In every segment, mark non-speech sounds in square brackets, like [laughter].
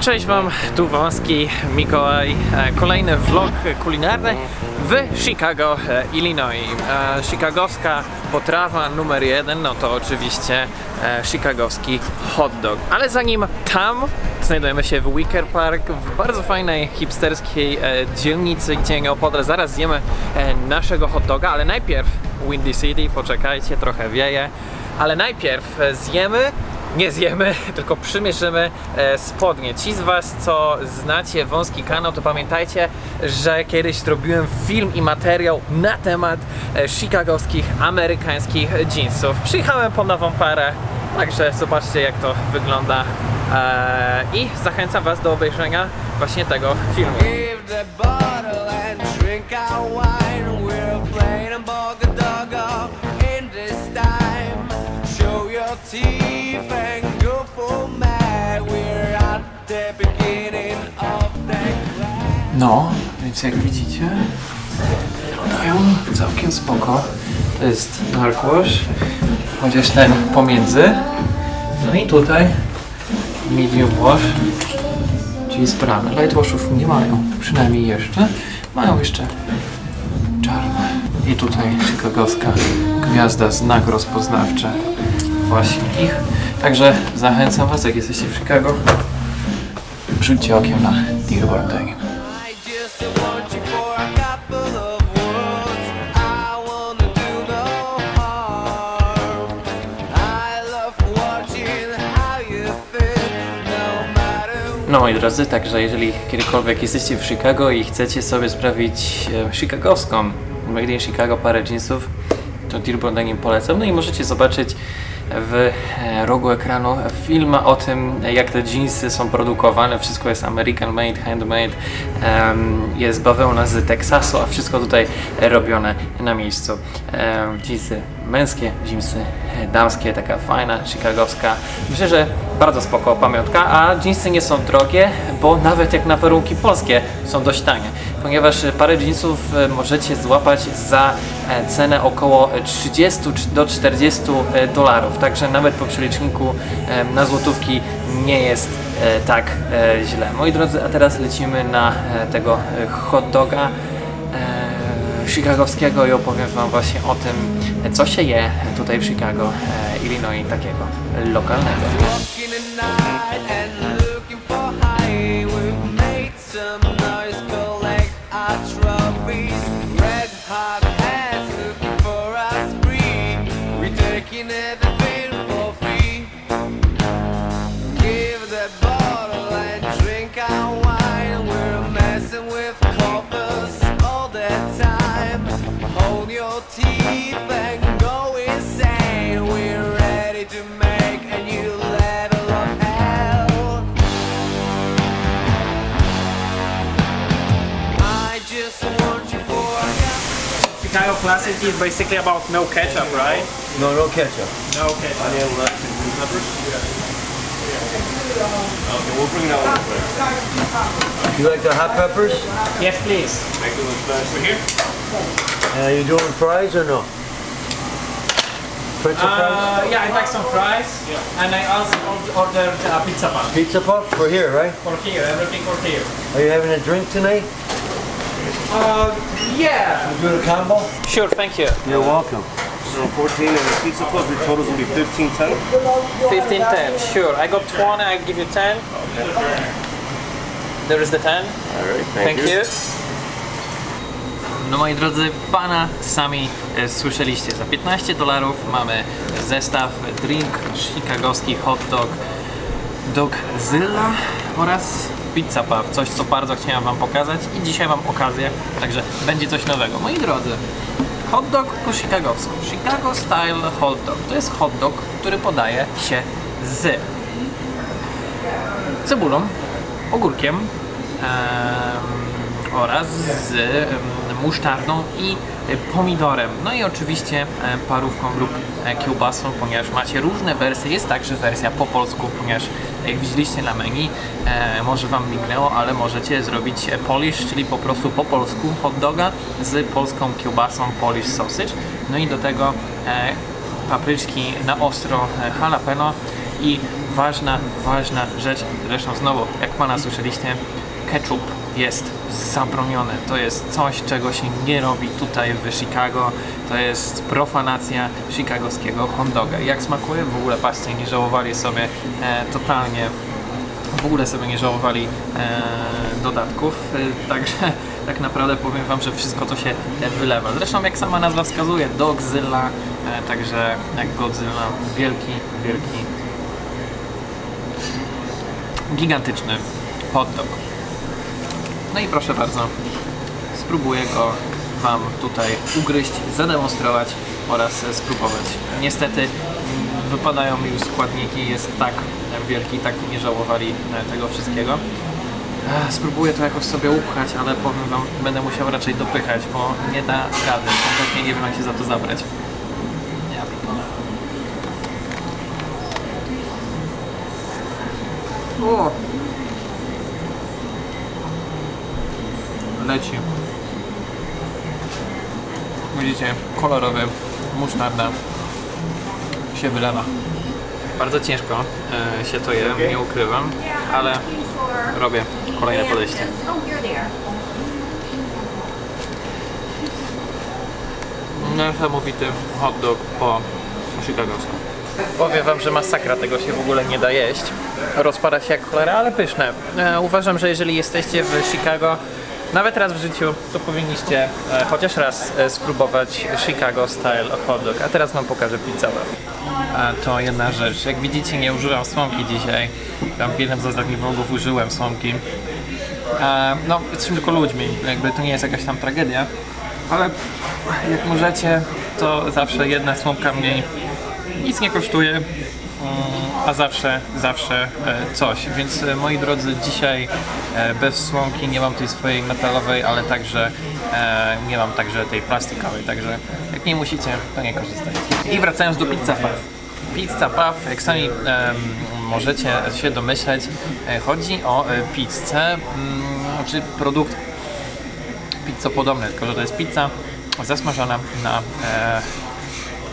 Cześć Wam, tu Wąski, Mikołaj. E, Kolejny vlog kulinarny w Chicago, e, Illinois. E, Chicagowska potrawa numer jeden, no to oczywiście chicagowski hot dog. Ale zanim tam, znajdujemy się w Wicker Park, w bardzo fajnej hipsterskiej dzielnicy, gdzie nieopodal zaraz zjemy naszego hot doga, ale najpierw Windy City, poczekajcie, trochę wieje. Ale najpierw zjemy nie zjemy, [laughs] tylko przymierzymy e, spodnie. Ci z Was, co znacie wąski kanał, to pamiętajcie, że kiedyś zrobiłem film i materiał na temat e, chicagowskich, amerykańskich jeansów. Przyjechałem po nową parę, także zobaczcie jak to wygląda. E, I zachęcam Was do obejrzenia właśnie tego filmu. No, więc jak widzicie, wyglądają całkiem spoko. To jest wash, chociaż ten pomiędzy. No i tutaj medium wash, czyli sprawne. Light washów nie mają, przynajmniej jeszcze. Mają jeszcze czarne. I tutaj chicagowska gwiazda, znak rozpoznawczy właśnie ich. Także zachęcam Was, jak jesteście w Chicago, rzućcie okiem na Dearborn. No moi drodzy, także jeżeli kiedykolwiek jesteście w Chicago i chcecie sobie sprawić e, chicagowską Made in Chicago parę jeansów, to Dearborn Denim polecam. No i możecie zobaczyć w e, rogu ekranu film o tym, jak te jeansy są produkowane. Wszystko jest American made, handmade. Jest bawełna z Teksasu, a wszystko tutaj robione na miejscu. Jeansy męskie, jeansy damskie, taka fajna, chicagowska. Myślę, że bardzo spoko pamiątka, a jeansy nie są drogie, bo nawet jak na warunki polskie są dość tanie, ponieważ parę jeansów e, możecie złapać za e, cenę około 30 czy do 40 e, dolarów, także nawet po przeliczniku na złotówki nie jest tak źle. Moi drodzy, a teraz lecimy na tego hot doga chicagowskiego i opowiem Wam właśnie o tym, co się je tutaj w Chicago, Illinois, takiego lokalnego. Classic is basically about no ketchup, right? No, no ketchup. No ketchup. Okay, we'll bring that one quick. You like the hot peppers? Yes, please. Uh, you doing fries or no? French fries? Uh, yeah, I like some fries, and I also or- ordered a pizza pan Pizza puff for here, right? for here. Everything for here. Are you having a drink tonight? Uh, yeah. You doing a combo? Sure, thank you. You're welcome. So 14 and the pizza plus your totals will be 15 10. 15, 10, sure. I got 20, I give you 10. There is the 10. Alright, Thank you. No moi drodzy, pana sami e, słyszeliście. Za 15 dolarów mamy zestaw drink chicagowski hot dog Dogzilla oraz pizza puff. Coś, co bardzo chciałem wam pokazać i dzisiaj mam okazję, także będzie coś nowego. Moi drodzy, hot dog po chicagowsku. Chicago style hot dog. To jest hot dog, który podaje się z cebulą, ogórkiem em, oraz z musztardą i pomidorem. No i oczywiście e, parówką lub e, kiełbasą, ponieważ macie różne wersje. Jest także wersja po polsku, ponieważ jak widzieliście na menu, e, może Wam mignęło, ale możecie zrobić polish, czyli po prostu po polsku hot doga z polską kiełbasą polish sausage. No i do tego papryczki na ostro jalapeno I ważna, ważna rzecz, zresztą znowu, jak pana słyszeliście, ketchup jest zabroniony. To jest coś, czego się nie robi tutaj w Chicago. To jest profanacja chicagowskiego hot doga. Jak smakuje? W ogóle patrzcie, nie żałowali sobie e, totalnie w ogóle sobie nie żałowali e, dodatków, e, także [laughs] tak naprawdę powiem Wam, że wszystko to się wylewa. Zresztą jak sama nazwa wskazuje, Dogzilla, e, także jak Godzilla, wielki, wielki, gigantyczny hot dog. No i proszę bardzo, spróbuję go Wam tutaj ugryźć, zademonstrować oraz e, spróbować. Niestety wypadają mi już składniki, jest tak wielki, tak nie żałowali e, tego wszystkiego. Ech, Spróbuję to jakoś sobie upchać, ale powiem Wam, będę musiał raczej dopychać, bo nie da rady. Kompletnie nie wiem jak się za to zabrać. Ja pitole. O! Leci. Widzicie, kolorowy, musztarda się wylewa. Bardzo ciężko e, się to je, nie ukrywam, ale robię kolejne podejście. Niesamowity hot dog po chicagowsku. Powiem wam, że masakra tego się w ogóle nie da jeść. Rozpada się jak cholera, ale pyszne. E, uważam, że jeżeli jesteście w Chicago, nawet raz w życiu, to powinniście e, chociaż raz e, spróbować Chicago Style hot dog. A teraz wam pokażę pizzę. A to jedna rzecz. Jak widzicie, nie używam słomki dzisiaj. Tam w jednym z ostatnich vlogów użyłem słomki. E, no, jesteśmy tylko ludźmi, jakby to nie jest jakaś tam tragedia. Ale jak możecie, to zawsze jedna słomka mniej nic nie kosztuje, a zawsze, zawsze e, coś. Więc e, moi drodzy, dzisiaj e, bez słomki nie mam tej swojej metalowej, ale także nie mam także tej plastikowej, także jak nie musicie, to nie korzystajcie. I wracając do pizza puff. Pizza puff, jak sami możecie się domyśleć, chodzi o pizzę, mm, czy produkt pizzopodobny, tylko że to jest pizza zasmażona na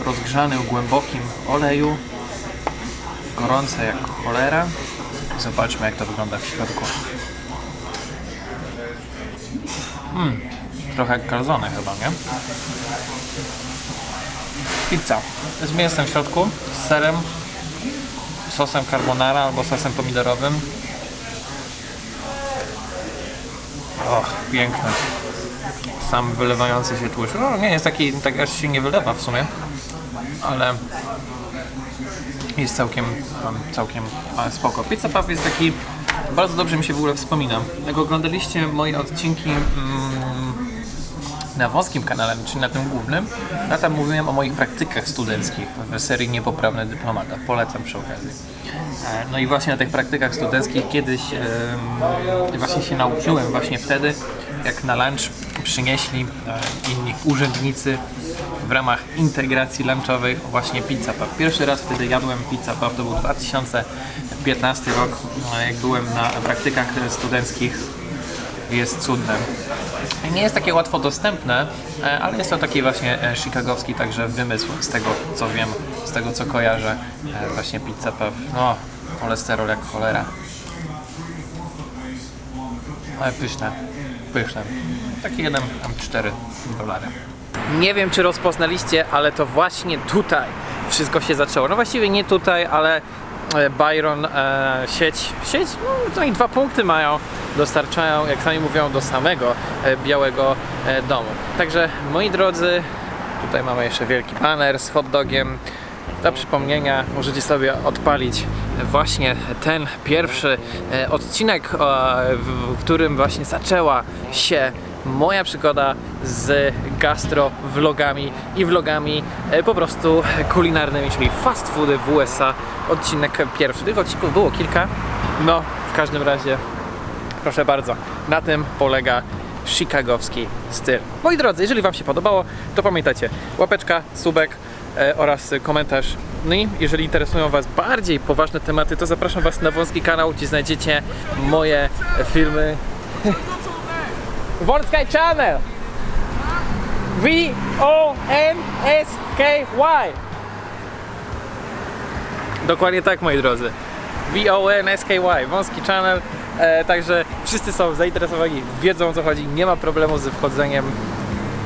rozgrzanym, głębokim oleju, gorące jak cholera. Zobaczmy jak to wygląda w środku. Mm, trochę jak calzone chyba, nie? Pizza z mięsem w środku, z serem, sosem carbonara albo sosem pomidorowym. Och, piękne sam wylewający się tłuszcz. No nie jest taki, tak aż się nie wylewa w sumie, ale jest całkiem, całkiem e, spoko. Pizza Puff jest taki, bardzo dobrze mi się w ogóle wspomina. Jak oglądaliście moje odcinki mm, na wąskim kanale, czyli na tym głównym, ja tam mówiłem o moich praktykach studenckich w serii Niepoprawny Dyplomata. Polecam przy okazji. E, No i właśnie na tych praktykach studenckich kiedyś właśnie się nauczyłem właśnie wtedy, jak na lunch przynieśli e, inni urzędnicy w ramach integracji lunchowej właśnie pizza puff. Pierwszy raz wtedy jadłem pizza puff, to był 2015 rok, e, jak byłem na praktykach studenckich. Jest cudne. Nie jest takie łatwo dostępne, e, ale jest to taki właśnie e, chicagowski także wymysł z tego co wiem, z tego co kojarzę. E, Właśnie pizza puff. No, cholesterol jak cholera. Ale pyszne, pyszne. Taki jeden, tam 4 dolary. Nie wiem, czy rozpoznaliście, ale to właśnie tutaj wszystko się zaczęło. No właściwie nie tutaj, ale e, Byron e, sieć, sieć, no, to i dwa punkty mają, dostarczają, jak sami mówią, do samego e, Białego e, Domu. Także moi drodzy, tutaj mamy jeszcze wielki banner z hot dogiem. Dla przypomnienia możecie sobie odpalić właśnie ten pierwszy e, odcinek, e, w w którym właśnie zaczęła się moja przygoda z gastro vlogami i vlogami e, po prostu kulinarnymi, czyli fast foody w USA. Odcinek pierwszy. Tych odcinków było kilka. No, w każdym razie Proszę bardzo, na tym polega chicagowski styl. Moi drodzy, jeżeli Wam się podobało, to pamiętajcie, łapeczka, subek e, oraz komentarz. No i jeżeli interesują Was bardziej poważne tematy, to zapraszam Was na wąski kanał, gdzie znajdziecie moje filmy. [laughs] Wąski Channel! V-O-N-S-K-Y Dokładnie tak, moi drodzy. V-O-N-S-K-Y, wąski channel, e, także wszyscy są zainteresowani, wiedzą o co chodzi, nie ma problemu z wchodzeniem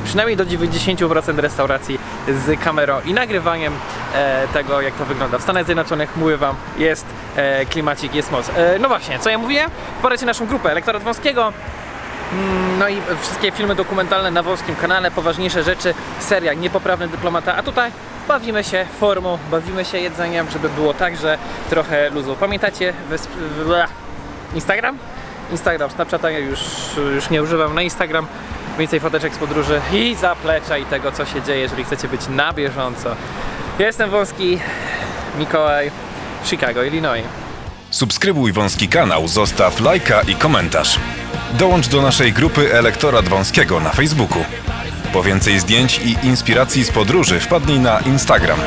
przynajmniej do 90% restauracji z kamerą i nagrywaniem e, tego, jak to wygląda. W Stanach Zjednoczonych, mówię Wam, jest e, klimacik, jest moc. E, no właśnie, co ja mówiłem? Na naszą grupę Elektorat Wąskiego, Mm, no i wszystkie filmy dokumentalne na wąskim kanale, poważniejsze rzeczy, seria Niepoprawny Dyplomata, a tutaj bawimy się formą, bawimy się jedzeniem, żeby było także trochę luzu. Pamiętacie Instagram? Instagram, Snapchata już, już nie używam, na Instagram więcej foteczek z podróży i zaplecza i tego co się dzieje, jeżeli chcecie być na bieżąco. Ja jestem Wąski, Mikołaj, Chicago, Illinois. Subskrybuj wąski kanał, zostaw lajka i komentarz. Dołącz do naszej grupy Elektorat Wąskiego na Facebooku. Po więcej zdjęć i inspiracji z podróży wpadnij na Instagram.